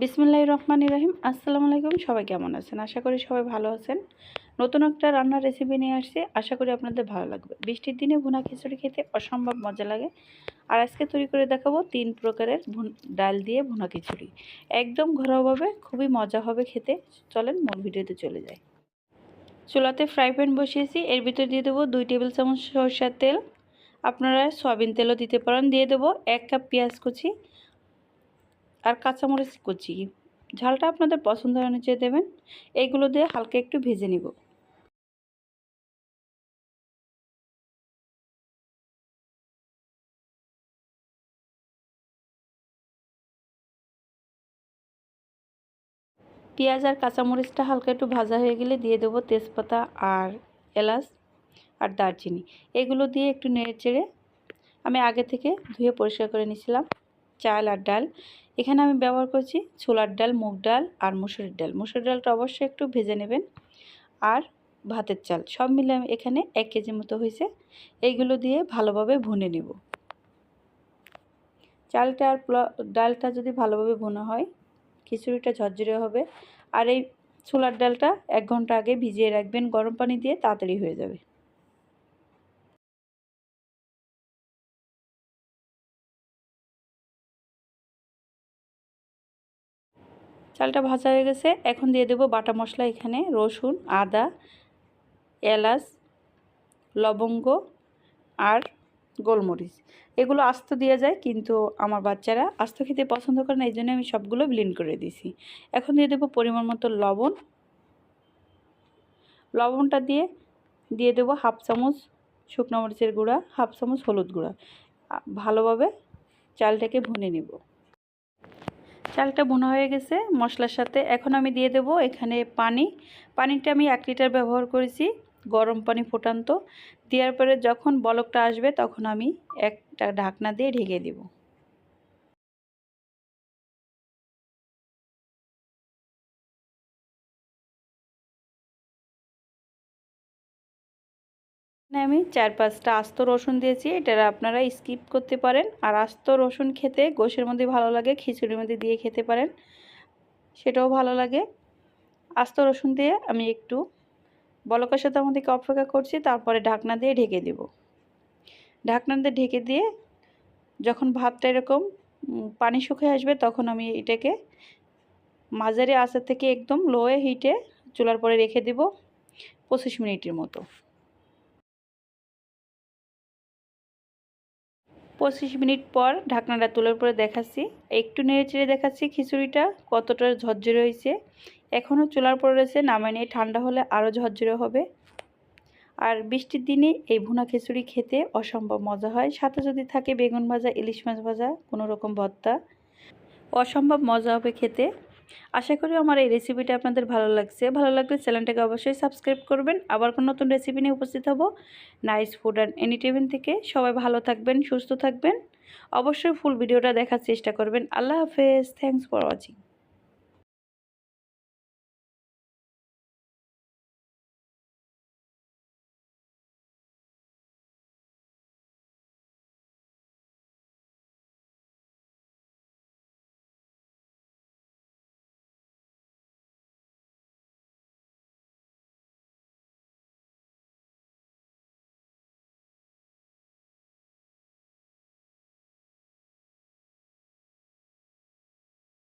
বিসমুল্লাহ রহমান রহিম। আসসালামু আলাইকুম, সবাই কেমন আছেন? আশা করি সবাই ভালো আছেন। নতুন একটা রান্নার রেসিপি নিয়ে আসছি। আশা করি আপনাদের ভালো লাগবে। বৃষ্টির দিনে ভুনা খিচুড়ি খেতে অসম্ভব মজা লাগে। আর আজকে তৈরি করে দেখাবো তিন প্রকারের ডাল দিয়ে ভুনা খিচুড়ি। একদম ঘরোয়াভাবে খুবই মজা হবে খেতে। চলেন মূল ভিডিওতে চলে যায় চুলাতে ফ্রাই প্যান বসিয়েছি। এর ভিতরে দিয়ে দেবো দুই টেবিল চামচ সরষের তেল। আপনারা সয়াবিন তেলও দিতে পারেন। দিয়ে দেবো এক কাপ পেঁয়াজ কুচি। আর কাঁচামরিচ কুচি। ঝালটা আপনাদের পছন্দ অনুযায়ী দেবেন। এইগুলো দিয়ে হালকা একটু ভেজে নিব। পেঁয়াজ আর কাঁচামরিচটা হালকা একটু ভাজা হয়ে গেলে দিয়ে দেবো তেজপাতা আর এলাচ আর দারচিনি। এগুলো দিয়ে একটু নেড়ে চেড়ে আমি আগে থেকে ধুয়ে পরিষ্কার করে নিয়েছিলাম। চাল আর ডাল। এখানে আমি ব্যবহার করছি ছোলার ডাল, মুগ ডাল আর মুসুরির ডাল। মুসুর ডালটা অবশ্যই একটু ভেজে নেবেন। আর ভাতের চাল, সব মিলে আমি এখানে এক কেজি মতো হয়েছে। এইগুলো দিয়ে ভালোভাবে ভুনে নেব। চালটা আর ডালটা যদি ভালোভাবে ভুনা হয়, খিচুড়িটা ঝরঝরে হবে। আর এই ছোলার ডালটা এক ঘণ্টা আগে ভিজিয়ে রাখবেন। গরম পানি দিয়ে তাড়াতাড়ি হয়ে যাবে। চালটা ভাজা হয়ে গেছে। এখন দিয়ে দেবো বাটা মশলা এখানে, রসুন, আদা, এলাচ, লবঙ্গ আর গোলমরিচ। এগুলো আস্ত দেওয়া যায় কিন্তু আমার বাচ্চারা আস্ত খেতে পছন্দ করে না, এই জন্য আমি সবগুলো ব্লিন্ড করে দিছি এখন দিয়ে দেবো পরিমাণ মতো লবণ। লবণটা দিয়ে দিয়ে দেবো হাফ চামচ শুকনো মরিচের গুঁড়া, হাফ চামচ হলুদ গুঁড়া। ভালোভাবে চালটাকে ভুনে নেব। চালটা বোনা হয়ে গেছে, মশলার সাথে। এখন আমি দিয়ে দেব এখানে পানি। পানিটা আমি এক লিটার ব্যবহার করেছি, গরম পানি ফুটান্ত দেওয়ার পরে যখন বলকটা আসবে তখন আমি একটা ঢাকনা দিয়ে ঢেকে দেব। আমি চার পাঁচটা আস্ত রসুন দিয়েছি এটা আপনারা স্কিপ করতে পারেন। আর আস্ত রসুন খেতে গোশের মধ্যে ভালো লাগে, খিচুড়ির মধ্যে দিয়ে খেতে পারেন, সেটাও ভালো লাগে। আস্ত রসুন দিয়ে আমি একটু বলকার সাথে আমাদেরকে অপেক্ষা করছি, তারপরে ঢাকনা দিয়ে ঢেকে দেব। ঢাকনা দিয়ে ঢেকে দিয়ে যখন ভাতটা এরকম পানি শুকিয়ে আসবে, তখন আমি এটাকে মাঝারি আঁচের থেকে একদম লোয়ে হিটে চুলার পরে রেখে দেব পঁচিশ মিনিটের মতো। পঁচিশ মিনিট পর ঢাকনাটা তোলার পরে দেখাচ্ছি। একটু নেড়ে চেড়ে দেখাচ্ছি খিচুড়িটা কতটা ঝরঝরে হয়েছে। এখনও চুলার পরে রয়েছে, নামায় নিয়ে ঠান্ডা হলে আরও ঝরঝরে হবে। আর বৃষ্টির দিনে এই ভুনা খিচুড়ি খেতে অসম্ভব মজা হয়। সাথে যদি থাকে বেগুন ভাজা, ইলিশ মাছ ভাজা, কোনো রকম ভর্তা, অসম্ভব মজা হবে খেতে। আশা করি আমার এই রেসিপিটা আপনাদের ভালো লাগছে। ভালো লাগলে চ্যানেলটাকে অবশ্যই সাবস্ক্রাইব করবেন। আবার কোনো নতুন রেসিপি নিয়ে উপস্থিত হব। নাইস ফুড অ্যান্ড এনি টেবিন থেকে। সবাই ভালো থাকবেন, সুস্থ থাকবেন। অবশ্যই ফুল ভিডিওটা দেখার চেষ্টা করবেন। আল্লাহ হাফেজ। Thanks for watching